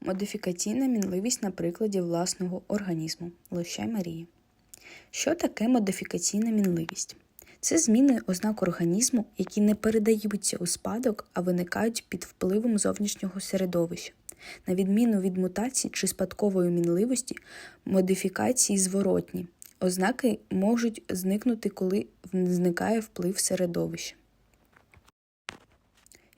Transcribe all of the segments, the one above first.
Модифікаційна мінливість на прикладі власного організму. Лощай Марія. Що таке модифікаційна мінливість? Це зміни ознак організму, які не передаються у спадок, а виникають під впливом зовнішнього середовища. На відміну від мутацій чи спадкової мінливості, модифікації зворотні. Ознаки можуть зникнути, коли зникає вплив середовища.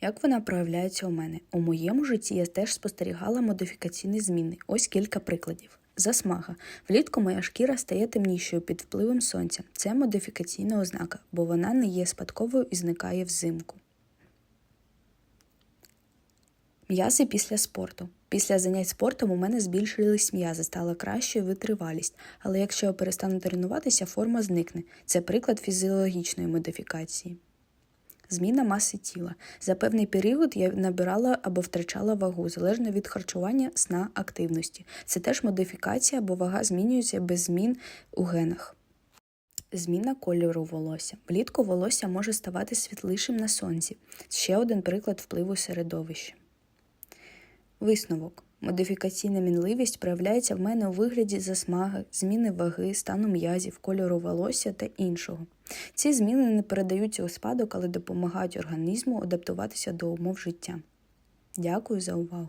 Як вона проявляється у мене? У моєму житті я теж спостерігала модифікаційні зміни. Ось кілька прикладів. Засмага. Влітку моя шкіра стає темнішою під впливом сонця. Це модифікаційна ознака, бо вона не є спадковою і зникає взимку. М'язи після спорту. Після занять спортом у мене збільшились м'язи, стала кращою витривалість, але якщо я перестану тренуватися, форма зникне. Це приклад фізіологічної модифікації. Зміна маси тіла. За певний період я набирала або втрачала вагу, залежно від харчування, сна, активності. Це теж модифікація, бо вага змінюється без змін у генах. Зміна кольору волосся. Влітку волосся може ставати світлішим на сонці. Ще один приклад впливу середовища. Висновок. Модифікаційна мінливість проявляється в мене у вигляді засмаги, зміни ваги, стану м'язів, кольору волосся та іншого. Ці зміни не передаються у спадок, але допомагають організму адаптуватися до умов життя. Дякую за увагу!